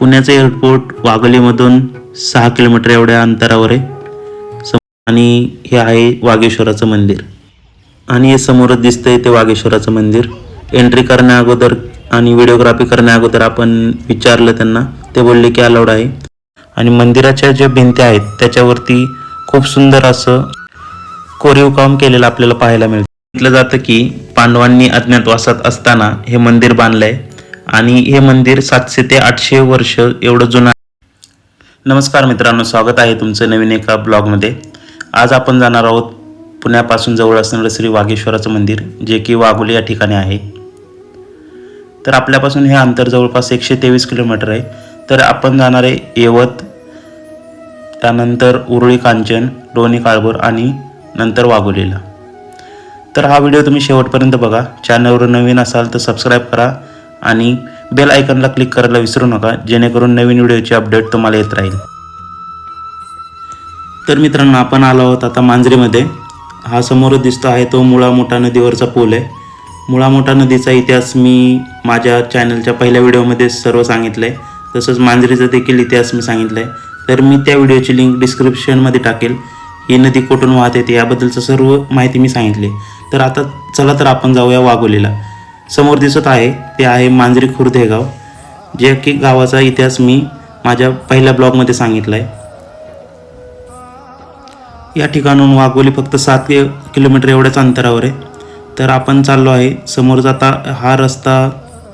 पुण्याचं एअरपोर्ट वाघोलीमधून सहा किलोमीटर एवढ्या अंतरावर आहे. आणि हे आहे वागेश्वराचं मंदिर. आणि हे समोरच दिसतंय ते वागेश्वराचं मंदिर. एंट्री करण्या अगोदर आणि व्हिडिओग्राफी करण्या अगोदर आपण विचारलं त्यांना. ते बोलले की अलाउड आहे. आणि मंदिराच्या ज्या भिंत्या आहेत त्याच्यावरती खूप सुंदर असं कोरीव काम केलेलं आपल्याला पाहायला मिळतं. म्हटलं जातं की पांडवांनी अज्ञातवासात असताना हे मंदिर बांधलंय. आणि हे मंदिर सातशे ते आठशे वर्ष एवढं जुनं आहे. नमस्कार मित्रांनो स्वागत आहे तुमचं नवीन एका ब्लॉगमध्ये. आज आपण जाणार आहोत पुण्यापासून जवळ असणारं श्री वागेश्वराचं मंदिर जे की वाघोली या ठिकाणी आहे. तर आपल्यापासून हे अंतर जवळपास एकशे तेवीस किलोमीटर आहे. तर आपण जाणार आहे येवत त्यानंतर उरुळी कांचन लोणी काळभोर आणि नंतर वाघोलीला. तर हा व्हिडिओ तुम्ही शेवटपर्यंत बघा. चॅनलवर नवीन असाल तर सबस्क्राईब करा. आणि बेल आयकनला क्लिक करायला विसरू नका जेणेकरून नवीन व्हिडिओची अपडेट तुम्हाला येत राहील. तर मित्रांनो आपण आलो आहोत आता मांजरीमध्ये. हा समोर दिसतो आहे तो मुळा मोठा नदीवरचा पूल आहे. मुळा मोठा नदीचा इतिहास मी माझ्या चॅनलच्या पहिल्या व्हिडिओमध्ये सर्व सांगितलं आहे तसंच मांजरीचा देखील इतिहास मी सांगितला आहे तर मी त्या व्हिडिओची लिंक डिस्क्रिप्शनमध्ये टाकेल. ही नदी कुठून वाहत येते याबद्दलचं सर्व माहिती मी सांगितली. तर आता चला तर आपण जाऊया वाघोलीला. समोर दिसत आहे ते आहे मांजरी खुर्द हे गाव जे की गावाचा इतिहास मी माझ्या पहिल्या ब्लॉगमध्ये सांगितला आहे या ठिकाणून वाघोली फक्त सात किलोमीटर एवढ्याच अंतरावर आहे. तर आपण चाललो आहे समोर जाता हा रस्ता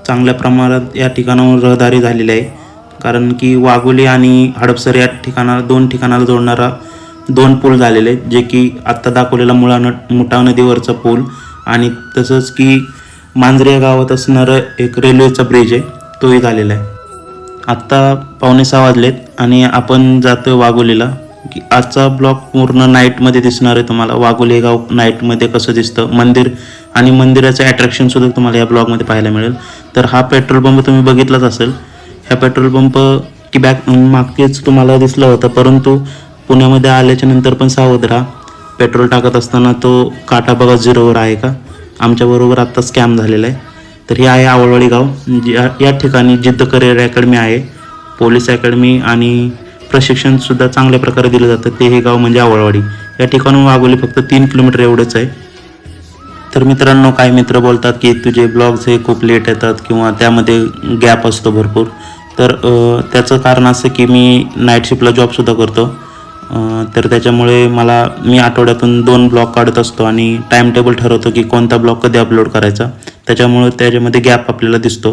चांगल्या प्रमाणात या ठिकाणाहून रहदारी झालेली आहे. कारण की वाघोली आणि हडपसर या ठिकाणाला दोन ठिकाणाला जोडणारा दोन पूल झालेले आहेत जे की आत्ता दाखवलेला मुळा न मुठा नदीवरचा पूल आणि तसंच की मांजरे या गावात असणारं एक रेल्वेचा ब्रिज आहे तोही झालेला आहे. आत्ता पावणे सहा वाजलेत आणि आपण जातोय वाघोलीला. की आजचा ब्लॉग पूर्ण नाईटमध्ये दिसणार आहे तुम्हाला. वाघोली हे गाव नाईटमध्ये कसं दिसतं? मंदिर आणि मंदिराचं ॲट्रॅक्शनसुद्धा तुम्हाला या ब्लॉगमध्ये पाहायला मिळेल. तर हा पेट्रोल पंप तुम्ही बघितलाच असेल. ह्या पेट्रोल पंप की बॅक मागेच तुम्हाला दिसला होता. परंतु पुण्यामध्ये आल्याच्यानंतर पण सावध राहा. पेट्रोल टाकत असताना तो काटा बघा झिरोवर आहे का? आमच्याबरोबर आत्ता स्कॅम झालेला आहे. तर हे आहे आवळवाडी गाव. या या ठिकाणी जिद्द करिअर अकॅडमी आहे. पोलीस अकॅडमी आणि प्रशिक्षणसुद्धा चांगल्या प्रकारे दिलं जातं. ते हे गाव म्हणजे आवळवाडी. या ठिकाणून वाघोली फक्त तीन किलोमीटर एवढंच आहे. तर मित्रांनो काही मित्र बोलतात की तुझे ब्लॉग्स हे खूप लेट येतात किंवा त्यामध्ये गॅप असतो भरपूर. तर त्याचं कारण असं की मी नाईट शिफ्टला जॉबसुद्धा करतो. तर त्याच्यामुळे मला मी आठवड्यातून दोन ब्लॉग काढत असतो आणि टाईम टेबल ठरवतो की कोणता ब्लॉग कधी अपलोड करायचा. त्याच्यामुळे त्याच्यामध्ये गॅप आपल्याला दिसतो.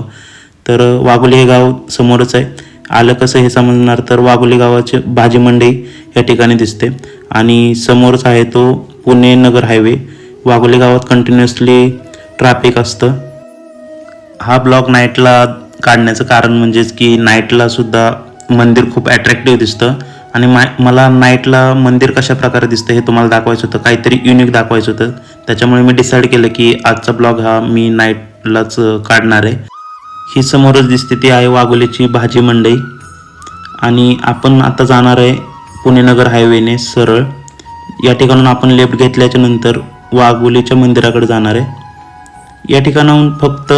तर वाघोली हे गाव समोरच आहे. आलं कसं हे समजणार तर वाघोली गावाचे भाजी मंडई या ठिकाणी दिसते. आणि समोरच आहे तो पुणे नगर हायवे वाघोली गावात कंटिन्युअसली ट्रॅफिक असतं. हा ब्लॉग नाईटला काढण्याचं कारण म्हणजेच की नाईटला सुद्धा मंदिर खूप ॲट्रॅक्टिव्ह दिसतं. आणि मा मला नाईटला मंदिर कशा प्रकारे दिसतं हे तुम्हाला दाखवायचं होतं काहीतरी युनिक दाखवायचं होतं. त्याच्यामुळे मी डिसाईड केलं की आजचा ब्लॉग हा मी नाईटलाच काढणार आहे. ही समोरच दिसते ती आहे वाघोलीची भाजी मंडई. आणि आपण आता जाणार आहे पुणे नगर हायवेने सरळ. या ठिकाणून आपण लेफ्ट घेतल्याच्या नंतर वाघोलीच्या मंदिराकडे जाणार आहे. या ठिकाणाहून फक्त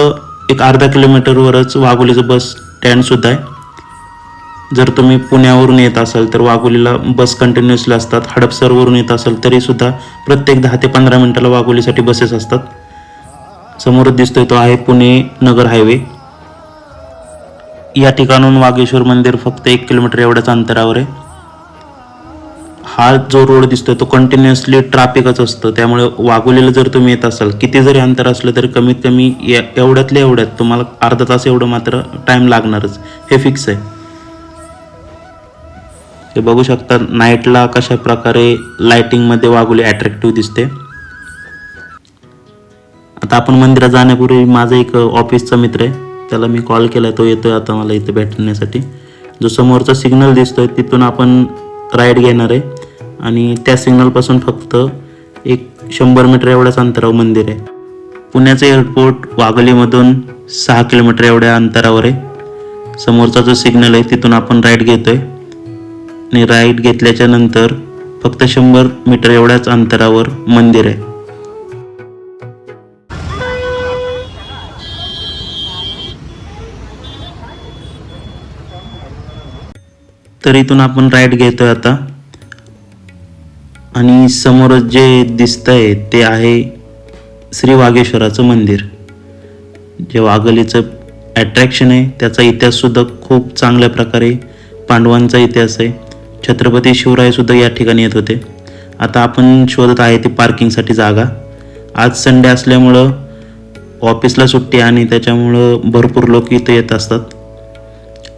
एक अर्धा किलोमीटरवरच वाघोलीचं बस स्टँडसुद्धा आहे. जर तुम्ही पुण्यावरून येत असाल तर वाघोलीला बस कंटिन्युअसली असतात हडपसरवरून येत असाल तरीसुद्धा प्रत्येक दहा ते पंधरा मिनिटाला वाघोलीसाठी बसेस असतात. समोरच दिसतोय तो आहे पुणे नगर हायवे या ठिकाणून वागेश्वर मंदिर फक्त एक किलोमीटर एवढ्याच अंतरावर आहे. हा जो रोड दिसतोय तो कंटिन्युअसली ट्रॅफिकच असतं. त्यामुळे वाघोलीला जर तुम्ही येत असाल किती जरी अंतर असलं तरी कमीत कमी या- एवढ्यातल्या एवढ्यात तुम्हाला अर्धा तास एवढं मात्र टाईम लागणारच. हे फिक्स आहे. ते बघू शकता नाईटला कशा प्रकारे लाईटिंगमध्ये वाघोली अट्रॅक्टिव्ह दिसते. आता आपण मंदिरात जाण्यापूर्वी माझा एक ऑफिसचा मित्र आहे त्याला मी कॉल केला तो येतोय आता मला इथे भेटण्यासाठी. जो समोरचा सिग्नल दिसतोय तिथून आपण राईड घेणार आहे. आणि त्या सिग्नलपासून फक्त एक शंभर मीटर एवढ्याच अंतरावर मंदिर आहे. पुण्याचं एअरपोर्ट वाघोलीमधून सहा किलोमीटर एवढ्या अंतरावर आहे. समोरचा जो सिग्नल आहे तिथून आपण राईड घेतोय. आणि राईड घेतल्याच्या नंतर फक्त शंभर मीटर एवढ्याच अंतरावर मंदिर आहे. तर इथून आपण राईट घेतोय आता. आणि समोर जे दिसतंय ते आहे श्री वागेश्वराचं मंदिर. जे वाघलीचं अट्रॅक्शन आहे त्याचा इतिहाससुद्धा खूप चांगल्या प्रकारे पांडवांचा इतिहास आहे. छत्रपती शिवरायसुद्धा या ठिकाणी येत होते. आता आपण शोधत आहे ती पार्किंगसाठी जागा. आज संडे असल्यामुळं ऑफिसला सुट्टी आणि त्याच्यामुळं भरपूर लोक इथं येत असतात.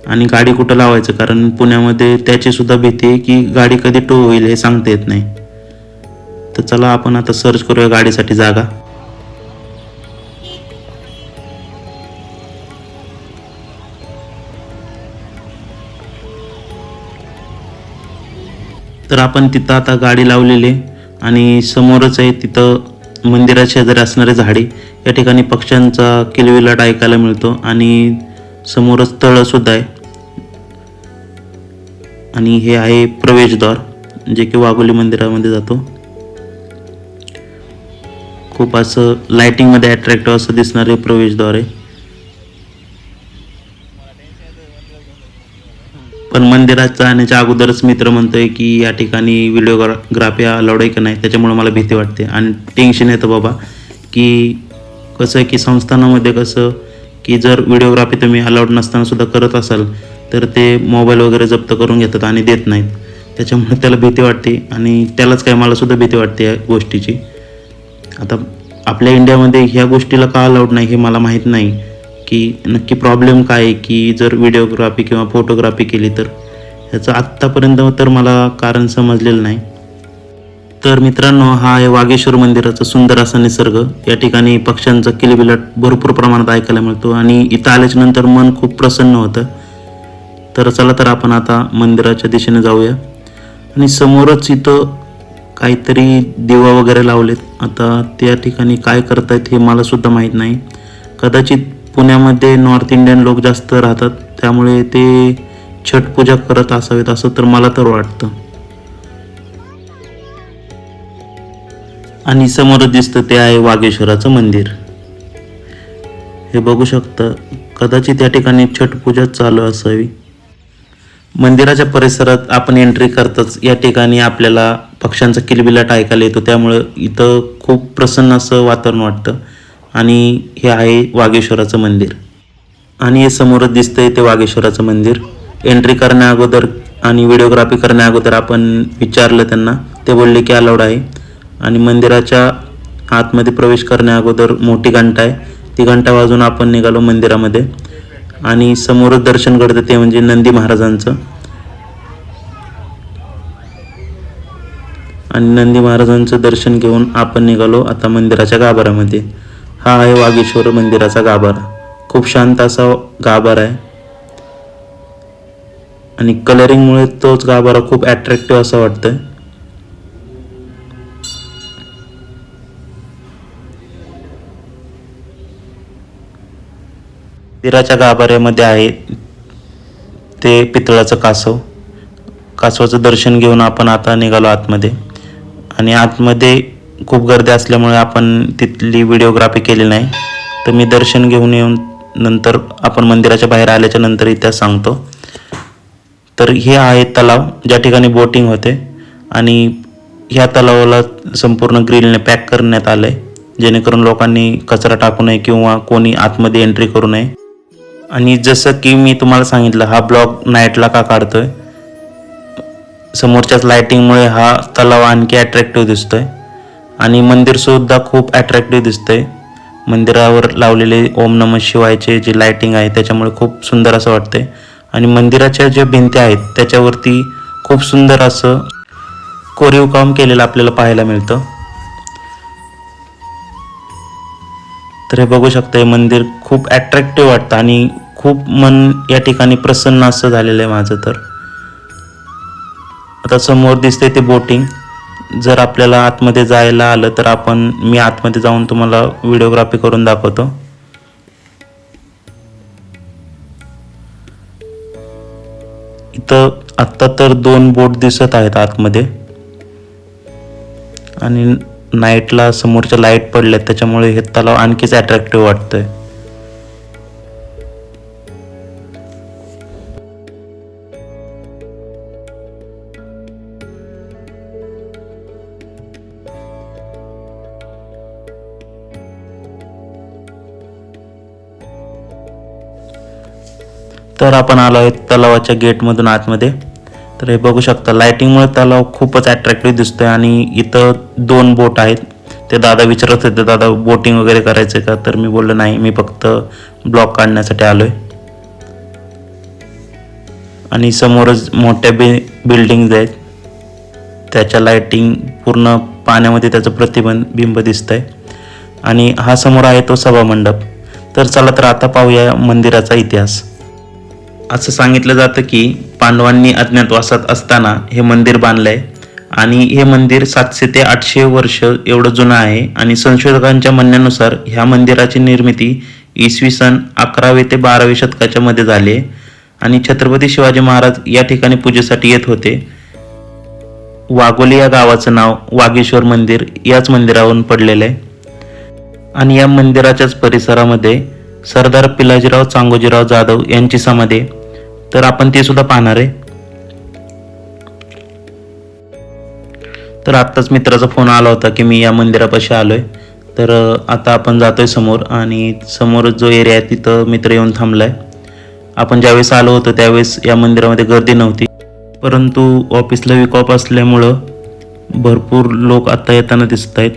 आणि गाडी कुठं लावायचं? कारण पुण्यामध्ये त्याचीसुद्धा भीती आहे की गाडी कधी टो होईल हे सांगता येत नाही. तर चला आपण आता सर्च करूया गाडीसाठी जागा. तर आपण तिथं आता गाडी लावलेली आहे आणि समोरच आहे तिथं मंदिराच्या शेजारी असणारे झाडे. या ठिकाणी पक्ष्यांचा किलविलाट ऐकायला मिळतो आणि समोरच तळंसुद्धा आहे. आणि हे आहे प्रवेशद्वार जे की वाघोली मंदिरामध्ये जातो. खूप असं लाइटिंगमध्ये अट्रॅक्टिव्ह असं दिसणारे प्रवेशद्वार आहे. पण मंदिरात जाण्याच्या अगोदरच मित्र म्हणतोय की या ठिकाणी व्हिडिओग्राफी अलाउड आहे का नाही? त्याच्यामुळे मला भीती वाटते. आणि टेन्शन येतं बाबा की कसं आहे की संस्थानामध्ये कसं की जर व्हिडिओग्राफी तुम्ही अलाउड नसताना सुद्धा करत असाल तर ते मोबाईल वगैरे जप्त करून घेतात आणि देत नाहीत. त्याच्यामुळे त्याला भीती वाटते आणि त्यालाच काय मला सुद्धा भीती वाटते या गोष्टीची. आता आपल्या इंडियामध्ये ह्या गोष्टीला का अलाउड नाही हे मला माहीत नाही. की नक्की प्रॉब्लेम काय आहे की जर व्हिडिओग्राफी किंवा फोटोग्राफी केली तर? ह्याचं आत्तापर्यंत तर मला कारण समजलेलं नाही. तर मित्रांनो हा आहे वागेश्वर मंदिराचा सुंदर असा निसर्ग. या ठिकाणी पक्ष्यांचा किलबिलाट भरपूर प्रमाणात ऐकायला मिळतो आणि इथं आल्याच्यानंतर मन खूप प्रसन्न होतं. तर चला तर आपण आता मंदिराच्या दिशेने जाऊया. आणि समोरच इथं काहीतरी दिवा वगैरे लावलेत. आता त्या ठिकाणी काय करतायत हे मला सुद्धा माहीत नाही. कदाचित पुण्यामध्ये नॉर्थ इंडियन लोक जास्त राहतात त्यामुळे ते छट पूजा करत असावेत असं तर मला तर वाटतं. आणि समोर दिसतं ते आहे वागेश्वराचं मंदिर. हे बघू शकतं कदाचित या ठिकाणी छट पूजा चालू असावी. मंदिराच्या परिसरात आपण एंट्री करताच या ठिकाणी आपल्याला पक्ष्यांचा किलबिलाट ऐकायला येतो त्यामुळं इथं खूप प्रसन्न असं वातावरण वाटतं. आणि हे आहे वागेश्वराचं मंदिर. आणि हे समोरच दिसतंय ते वागेश्वराचं मंदिर. एंट्री करण्या अगोदर आणि व्हिडिओग्राफी करण्या अगोदर आपण विचारलं त्यांना. ते बोलले की अलाउड आहे. आणि मंदिराच्या आतमध्ये प्रवेश करण्या अगोदर मोठी घंटा आहे. ती घंटा वाजून आपण निघालो मंदिरामध्ये. आणि समोरच दर्शन घडतं ते म्हणजे नंदी महाराजांचं. आणि नंदी महाराजांचं दर्शन घेऊन आपण निघालो आता मंदिराच्या गाभाऱ्यामध्ये. हा आहे वागेश्वर मंदिराचा गाभारा. खूप शांत असा गाभारा आहे. आणि कलरिंगमुळे तोच गाभारा खूप अट्रॅक्टिव्ह असा वाटतोय. मंदिराच्या गाभाऱ्यामध्ये आहे ते पितळाचं कासव. कासवाचं दर्शन घेऊन आपण आता निघालो आतमध्ये. आणि आतमध्ये खूप गर्दी असल्यामुळे आपण तिथली व्हिडिओग्राफी केली नाही. तर मी दर्शन घेऊन येऊन नंतर आपण मंदिराच्या बाहेर आल्याच्यानंतर इतिहास सांगतो. तर हे आहे तलाव ज्या ठिकाणी बोटिंग होते. आणि ह्या तलावाला संपूर्ण ग्रिलने पॅक करण्यात आलं आहे जेणेकरून लोकांनी कचरा टाकू नये किंवा कोणी आतमध्ये एंट्री करू नये. आणि जसं की मी तुम्हाला सांगितलं हा ब्लॉग नाईटला का काढतोय? समोरच्याच लायटिंगमुळे हा तलाव आणखी अट्रॅक्टिव्ह दिसतोय. आणि मंदिर सुद्धा खूप अट्रॅक्टिव्ह दिसतंय. मंदिरावर लावलेले ओम नम शिवायचे जे लाइटिंग आहे त्याच्यामुळे खूप सुंदर असं वाटतंय. आणि मंदिराच्या ज्या भिंत्या आहेत त्याच्यावरती खूप सुंदर असं कोरीव काम केलेलं आपल्याला पाहायला मिळतं. तर हे बघू शकता हे मंदिर खूप अट्रॅक्टिव्ह वाटतं आणि खूप मन या ठिकाणी प्रसन्न असं झालेलं आहे माझं तर. आता समोर दिसते ते बोटिंग जर आपल्याला आतमध्ये जायला आलं तर आपण मी आतमध्ये जाऊन तुम्हाला व्हिडिओग्राफी करून दाखवतो. इथं आत्ता तर दोन बोट दिसत आहेत आतमध्ये. आणि नाईटला समोरच्या लाइट पडल्यात त्याच्यामुळे हे तलाव आणखीच अट्रॅक्टिव्ह वाटतंय. तर आपण आलो आहे तलावाच्या गेटमधून आतमध्ये. तर हे बघू शकता लायटिंगमुळे तलाव खूपच अट्रॅक्टिव्ह दिसतोय आणि इथं दोन बोट आहेत. ते दादा विचारत होते दादा बोटिंग वगैरे करायचं का? तर मी बोललो नाही मी फक्त ब्लॉक काढण्यासाठी आलो आहे आणि समोरच मोठ्या बि बिल्डिंग्ज आहेत. त्याच्या लाइटिंग पूर्ण पाण्यामध्ये त्याचं प्रतिबंध बिंब दिसत आहे आणि हा समोर आहे तो सभामंडप. तर चला तर आता पाहूया मंदिराचा इतिहास. असं सांगितलं जातं की पांडवांनी अज्ञातवासात असताना हे मंदिर बांधलं आहे आणि हे मंदिर सातशे ते आठशे वर्ष एवढं जुनं आहे. आणि संशोधकांच्या म्हणण्यानुसार ह्या मंदिराची निर्मिती इसवी सन अकरावे ते बारावे शतकाच्या मध्ये झाली आहे. आणि छत्रपती शिवाजी महाराज या ठिकाणी पूजेसाठी येत होते. वाघोली या गावाचं नाव वागेश्वर मंदिर याच मंदिरावरून पडलेलं आहे. आणि या मंदिराच्याच परिसरामध्ये सरदार पिलाजीराव चांगोजीराव जाधव यांची समाधी आहे. तर आपण ते सुद्धा पाहणार आहे. तर आत्ताच मित्राचा फोन आला होता की मी या मंदिरापाशी आलोय. तर आता आपण जातोय समोर आणि समोर जो एरिया आहे तिथं मित्र येऊन थांबलाय. आपण ज्यावेळेस आलो होतो त्यावेळेस या मंदिरामध्ये गर्दी नव्हती. परंतु ऑफिसला विकॉप असल्यामुळं भरपूर लोक आत्ता येताना दिसत आहेत.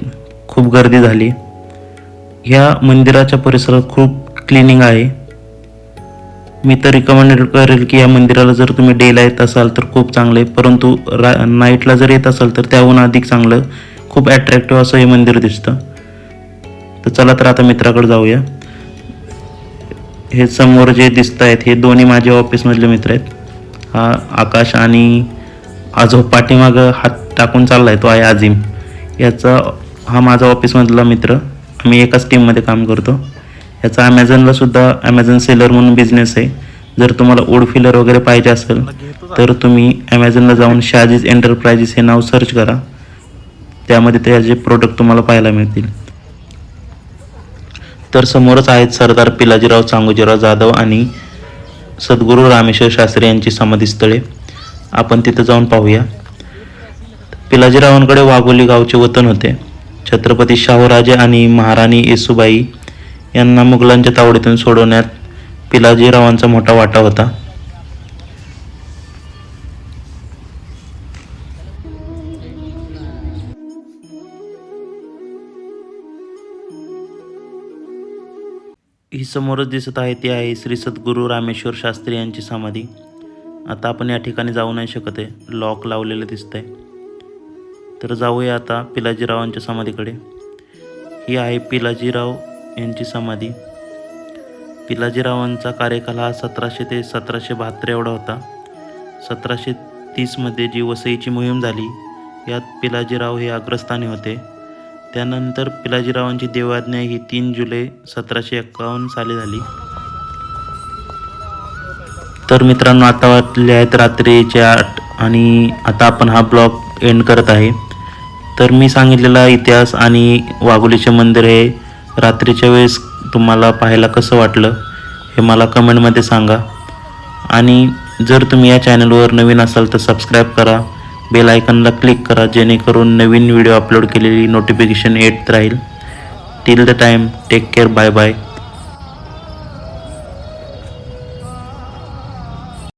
खूप गर्दी झाली. ह्या मंदिराच्या परिसरात खूप क्लिनिंग आहे. मी तर रिकमेंड करेल की या मंदिराला जर तुम्ही डेला येत असाल तर खूप चांगलं आहे. परंतु रा नाईटला जर येत असाल तर त्याहून अधिक चांगलं खूप ॲट्रॅक्टिव्ह असं हे मंदिर दिसतं. तर चला तर आता मित्राकडे जाऊया. हे समोर जे दिसत आहेत हे दोन्ही माझे ऑफिसमधले मित्र आहेत. हा आकाश आणि आजो पाठीमागं हात टाकून चालला आहे तो आहे आजिम. याचा हा माझा ऑफिसमधला मित्र. आम्ही एकाच टीममध्ये काम करतो. याचा ॲमेझॉनला सुद्धा ॲमेझॉन सेलर म्हणून बिझनेस आहे. जर तुम्हाला वूड फिलर वगैरे पाहिजे असेल तर तुम्ही ॲमेझॉनला जाऊन शाजीज एंटरप्राइजेस हे नाव सर्च करा. त्यामध्ये त्याचे प्रोडक्ट तुम्हाला पाहायला मिळतील. तर समोरच आहेत सरदार पिलाजीराव चांगोजीराव जाधव आणि सद्गुरू रामेश्वर शास्त्री यांची समाधीस्थळे. आपण तिथं जाऊन पाहूया. पिलाजीरावांकडे वाघोली गावचे वतन होते. छत्रपती शाहूराजे आणि महाराणी येसुबाई यांना मुघलांच्या तावडीतून सोडवण्यात पिलाजीरावांचा मोठा वाटा होता. ही समोरच दिसत आहे ती आहे श्री सद्गुरू रामेश्वर शास्त्री यांची समाधी. आता आपण या ठिकाणी जाऊ नाही शकत आहे लॉक लावलेलं दिसत आहे तर जाऊया आता पिलाजीरावांच्या समाधीकडे. ही आहे पिलाजीराव यांची समाधी. पिलाजीरावांचा कार्यकाल हा सतराशे ते सतराशे बहात्तर एवढा होता. सतराशे तीसमध्ये जी वसईची मोहीम झाली यात पिलाजीराव हे अग्रस्थानी होते. त्यानंतर पिलाजीरावांची देवाज्ञा ही तीन जुलै सतराशे एक्कावन्न साली झाली. तर मित्रांनो आता वाटले आहेत रात्रीचे आठ आणि आता आपण हा ब्लॉग एंड करत आहे. तर मी सांगितलेला इतिहास आणि वाघोलीचे मंदिर हे रात्रीच्या वेळेस तुम्हाला पाहायला कसं वाटलं हे मला कमेंटमध्ये सांगा. आणि जर तुम्ही या चॅनलवर नवीन असाल तर सबस्क्राईब करा बेल आयकनला क्लिक करा जेणेकरून नवीन व्हिडिओ अपलोड केलेली नोटिफिकेशन येत राहील. Till the time take care bye bye